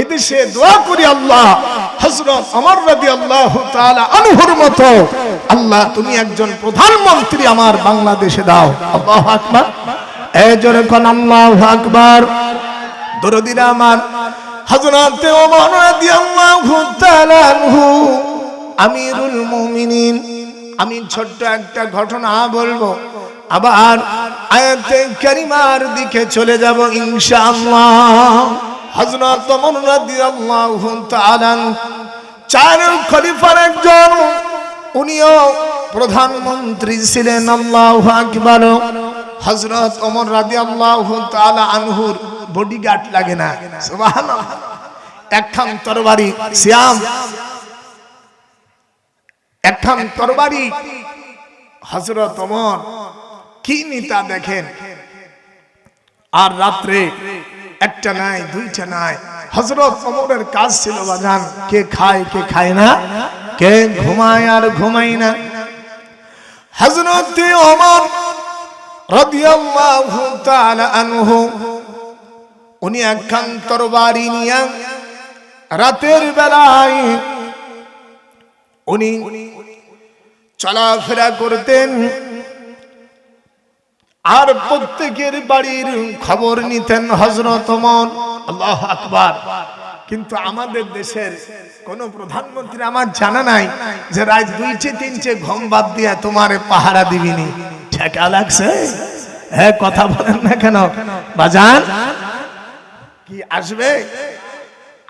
এদেশে দোয়া করি আল্লাহ। হযরত ওমর রাদিয়াল্লাহু তাআলা আনহুর মতো। আল্লাহ, তুমি একজন প্রধানমন্ত্রী আমার বাংলাদেশে দাও। আল্লাহু আকবার। এই জোরে কোন আল্লাহু আকবার। আমার। হযরত ওমর তাআলা আনহু। আমিরুল মুমিনিন। আমি ছোট্ট একটা ঘটনা বলব। আবার আয়াতে কারিমার দিকে চলে যাব ইনশাআল্লাহ। তাআলা চার খলিফার একজন, উনিও প্রধানমন্ত্রী ছিলেন, আল্লাহু আকবার। হযরত ওমর রাদিয়াল্লাহু তাআলা আনহুর বডিগার্ড লাগে না। একখান তরবারি, সিয়াম। একখান তরবারি, হযরত ওমর কি নিতা দেখেন? আর রাত্রে একটা নাই, দুইটা নাই। হজরত ওমরের কাজ ছিল বাজান, কে খায় কে খায় না? কে ঘুমায় আর ঘুমায় না। হজরত ওমর রাদিয়াল্লাহু তাআলা আনহু, উনি একখান তরবারি নিয়ে রাতের বেলায় উনি চলাফেরা করতেন। আর প্রত্যেকের বাড়ির খবর নিতেন হজরত ওমর। আল্লাহ আকবার। কিন্তু আমাদের দেশের কোন প্রধানমন্ত্রী আমার জানা নাই যে রাত দুইটে, তিনটে ঘুম বাদ দিয়া তোমারে পাহারা দিবিনি। ঠেকা লাগছে? হ্যাঁ কথা বলেন না কেন? বাজান? কি আসবে?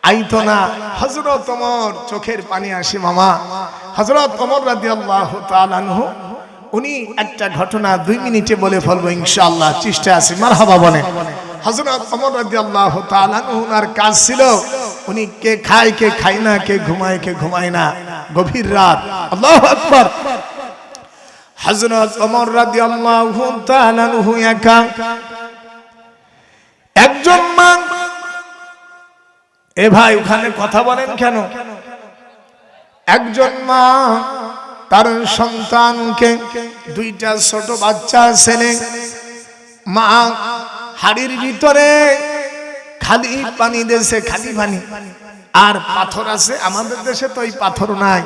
আইতো না। হজরত ওমর, চোখের পানি আসি মামা। হজরত ওমর রাদিয়াল্লাহু তাআলা আনহু উনি একটা ঘটনা দুই মিনিটে বলে ফেলব, ইনশাআল্লাহ। চেষ্টা আছে, মারহাবা বলে হযরত ওমর রাদিয়াল্লাহু তাআলা ওনার কাজ ছিল, উনি কে খায় কে খায় না, কে ঘুমায় কে ঘুমায় না। গভীর রাত। আল্লাহু আকবার। ওমর রাদিয়াল্লাহু তাআলা আনহু একা। একজন মা। এ ভাই, ওখানে কথা বলেন কেন? একজন মা তার সন্তানকে দুইটা ছোট বাচ্চা, ছেলে, মা হাড়ির ভিতরে খালি পানি দেশে খালি পানি। আর পাথর আছে আমাদের দেশে তো এই পাথর নাই।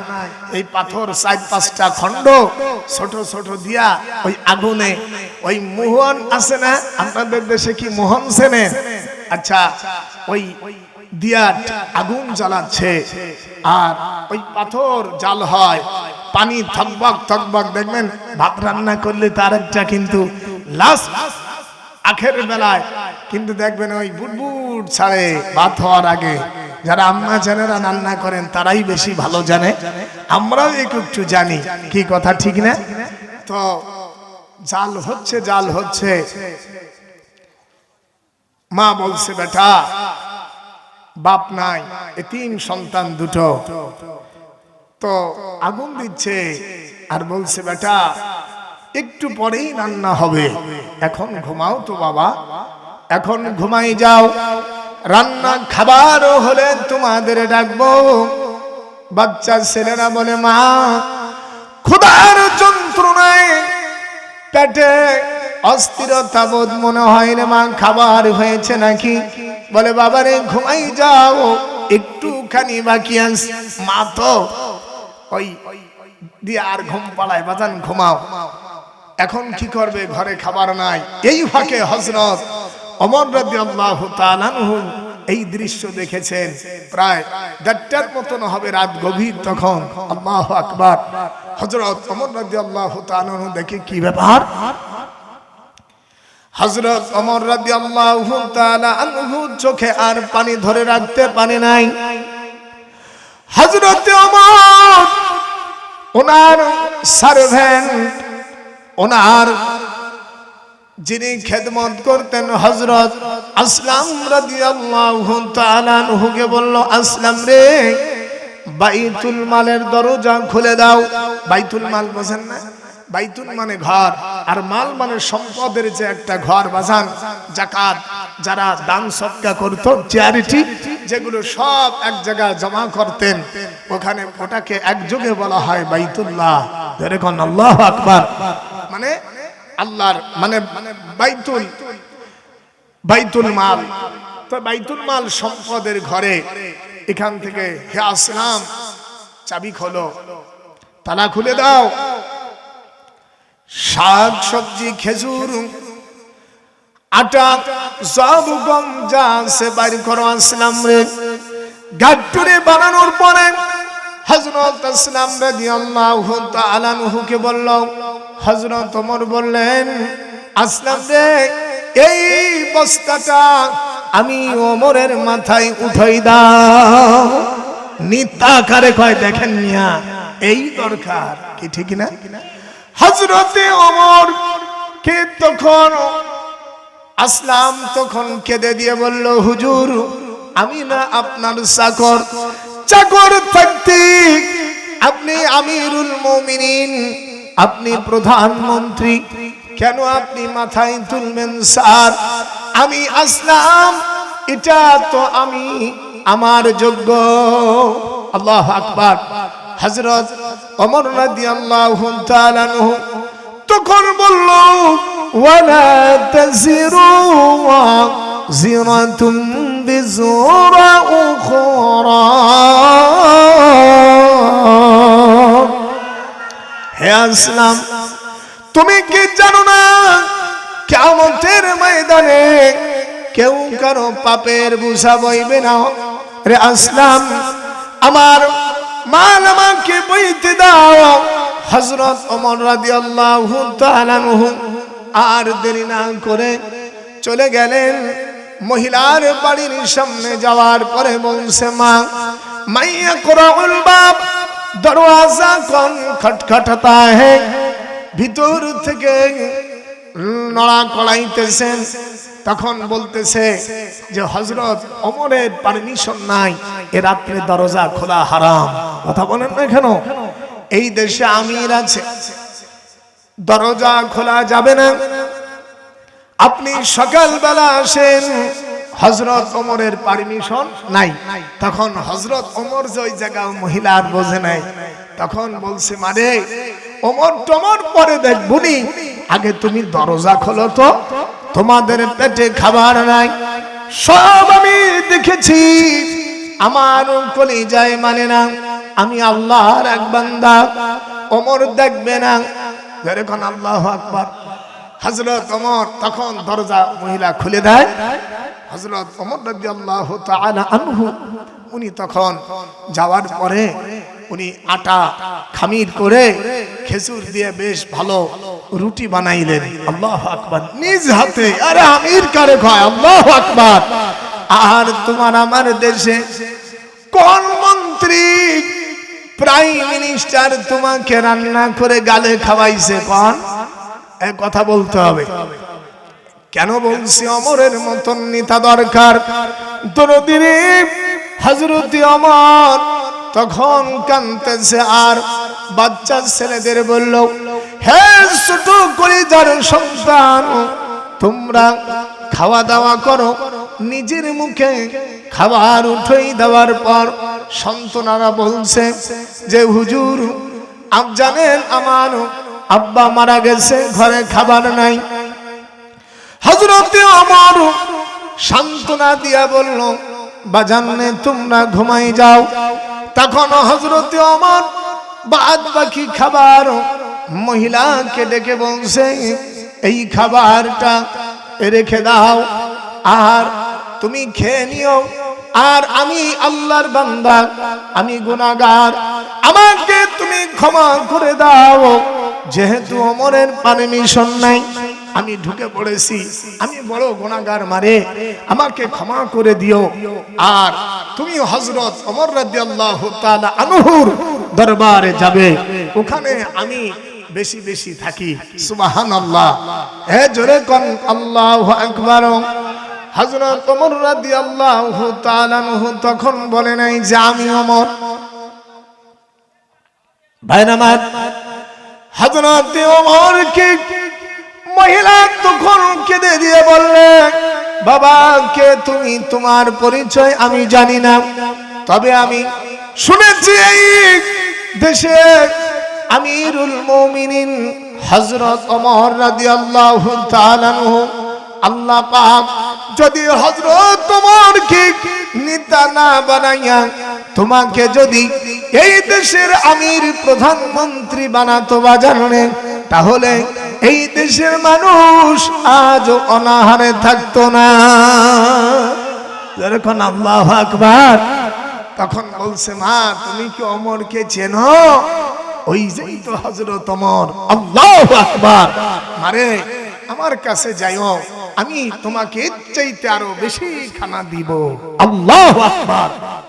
এই পাথর চার পাঁচটা খণ্ড ছোট ছোট দিয়া ওই আগুনে, ওই মোহন আছে না? আপনাদের দেশে কি মোহন সেনে? আচ্ছা ওই দিয়া আগুন জ্বালাচ্ছে। আর ওই পাথর জাল হয়। পানি থকবক থকবক দেখবেন ভাত রান্না করলে তার একটা কিন্তু লাস্ট আখের বেলায়। কিন্তু দেখবেন ওই বুটবুট ছাড়ে ভাত হওয়ার আগে যারা আম্মা জানেরা রান্না করেন, তারাই বেশি ভালো জানে। আমরাও একটু জানি, কি কথা ঠিক না? তো জাল হচ্ছে জাল হচ্ছে। মা বলছে, বেটা, বাপ নাই, এ তিন সন্তান দুটো। তো আগুন দিচ্ছে আর বলছে, বেটা, একটু পরেই রান্না হবে। এখন ঘুমাও তো, বাবা। এখন ঘুমাই যাও। রান্না খাবার হলে তোমাদের ডাকবো। বাচ্চা ছেলেরা বলে, মা, ক্ষুধার যন্ত্রণায় পেটে অস্থিরতা বোধ মনে হয় রে মা, খাবার হয়েছে নাকি? বলে, বাবারে, ঘুমাই যাও। একটুখানি বাকি আস মা তো ওই দিয়ে আর ঘুম পালায়, বাজান ঘুমাও। এখন কি করবে, ঘরে খাবার নাই। এই ফাঁকে হজরত অমর আনহু এই দৃশ্য দেখেছেন। প্রায় দেড়টার মতন হবে রাত গভীর তখন। আল্লাহু আকবার। হযরত ওমর রাদিয়াল্লাহু তাআলা আনহু দেখে কি ব্যাপার? হযরত ওমর রাদিয়াল্লাহু তাআলা আনহু চোখে আর পানি ধরে রাখতে পারে নাই। হজরত ওমর ওনার সার্ভেন্ট ওনার যিনি খেদমত করতেন হজরত আসলাম রাদিয়াল্লাহু বলল, আসলাম রে, বাইতুল মালের দরজা খুলে দাও। বাইতুল মাল বোঝেন না? বাইতুল মানে ঘর, আর মাল মানে সম্পদের যে একটা ঘর বাজান জাকাত, যারা দান সৎকা করতো চ্যারিটি যেগুলো সব এক জায়গায় জমা করতেন, ওখানে ওটাকে একযোগে বলা হয় বাইতুল্লাহ। ধরে আল্লাহ আকবার। মানে আল্লাহর মানে বাইতুল বাইতুল মাল। তো বাইতুল মাল সম্পদের ঘরে এখান থেকে হে আসলাম, চাবি খোলো, তালা খুলে দাও। শাক, সবজি, খেজুর আটা সব যা আছে বাইর করো আসলাম রে। গাট্টুরে বানানোর পরে হজরত আসলাম রাদিয়াল্লাহু তাআলা নুহুকে বলল হজরত ওমর বললেন, আসলাম রে, এই বস্তাটা আমি ওমরের মাথায় উঠাই দাও। নিত্যাকারে কয়, দেখেন মিয়া, এই দরকার। কি ঠিক না? হজরতে ওমর কে তখন আসলাম তখন কেঁদে দিয়ে বলল, হুজুর, আমি না আপনার চাকর। চাকর থাকতে আপনি আমিরুল মুমিনিন, আপনি প্রধানমন্ত্রী। কেন আপনি মাথায় তুলবেন, স্যার? আমি আসলাম, এটা তো আমি, আমার যোগ্য। আল্লাহ আকবার। হজরত অমর রাদিয়াল্লাহু তাআলা তখন বলল ওয়ালা তাজিরু জিরাতুম বিজুরা উখরা হে আসলাম, তুমি কি জানো না কিয়ামতের ময়দানে কেউ কারও পাপের বুঝা বইবে না? রে আসলাম, আমার মাল আমাকে বইতে দাও। হজরত রাদিয়াল্লাহু তাআলা আনহু আর দেরি না করে চলে গেলেন। মহিলার বাড়ির সামনে যাওয়ার পরে বলছে, মা, মাইয়া কোরাউল বাপ, দরওয়াজা কোন খটখটাতা হে? ভিতর থেকে নড়া কড়াইতেছেন। তখন বলতেছে যে হজরত অমরের পারমিশন নাই, এ রাত্রে দরজা খোলা হারাম। কথা বলেন না কেন? এই দেশে আমির আছে। দরজা খোলা যাবে না। আপনি সকালবেলা আসেন হজরত ওমরের পারমিশন নাই। তখন হজরত ওমর যে ওই জায়গা মহিলার বোঝে নাই। তখন বলছে মানে ওমর টমর পরে দেখবুনি আগে তুমি দরজা খোলো তো। তোমাদের পেটে খাবার নাই। সব আমি দেখেছি। আমার কলি যায় মানে না। আমি আল্লাহর এক বান্দা। ওমর দেখবে না। যেরকম আল্লাহ আকবার। হজরত ওমর তখন দরজা মহিলা খুলে দেয়। হজরত ওমর রাদিয়াল্লাহু তাআলা আনহু, উনি তখন যাওয়ার পরে উনি আটা খামির করে খেজুর দিয়ে বেশ ভালো রুটি বানাইলেন। আল্লাহ আকবার। নিজ হাতে, আরে আমির কারে কয়, আল্লাহ আকবার। আর তোমার আমার দেশে কোন মন্ত্রী প্রাইম মিনিস্টার তোমাকে রান্না করে গালে খাওয়াইছে, কোন? কথা বলতে হবে। কেন বলছি? অমরের মতন নেতা দরকার। দরদিনে হজরতি অমর তখন কানতেছে আর বাচ্চা ছেলেদের বলল, হে ছোট করে যার সন্তান, তোমরা খাওয়া দাওয়া করো। নিজের মুখে খাবার উঠেই দেওয়ার পর সন্তানারা বলছে যে, হুজুর, আপ জানেন আমার আব্বা মারা গেছে, ঘরে খাবার নাই। হজরতে আমার সান্ত্বনা দিয়া বলল, বাজানে তোমরা ঘুমাই যাও। তখন হজরতে আমার বাদ বাকি খাবার মহিলাকে ডেকে বলছে, এই খাবারটা রেখে দাও, আর তুমি খেয়ে নিও। আর আমি আল্লাহর বান্দা, আমি গুনাহগার। আমাকে তুমি ক্ষমা করে দাও। যেহেতু অমরের পারমিশন নাই, আমি ঢুকে পড়েছি। আমি বড় গুণাগার মারে, আমাকে ক্ষমা করে দিও। আর তুমি হজরত অমর রাদিয়াল্লাহু তাআলা আনহুর দরবারে যাবে। ওখানে আমি বেশি বেশি থাকি। সুবহানাল্লাহ। হে জোরে কোন, আল্লাহু আকবার। হযরত ওমর রাদিয়াল্লাহু তাআলা আনহু তখন বলে নাই যে আমি ওমর। ভাইনামাত হযরত ওমর কে মহিলা তখন কেঁদে দিয়ে বললে, বাবা, কে তুমি? তোমার পরিচয় আমি জানি না। তবে আমি শুনেছি এই দেশে আমিরুল মুমিনিন হযরত ওমর রাদিয়াল্লাহু তাআলা আনহু আল্লাহ পাক যদি হজরত তোমারকে নেতা না বানাইয়া তোমাকে যদি এই দেশের আমির প্রধানমন্ত্রী বানাতো বা জানেন তাহলে এই দেশের মানুষ আজ অনাহারে থাকতো না। যখন আল্লাহ আকবার, তখন বলছে, মা, তুমি কি অমরকে চেনো? ওই যেই তো হজরত অমর, আল্লাহ আকবার। মারে আমার কাছে যাইও আমি তোমাকে চাইতে আরও বেশি খানা দিব। আল্লাহ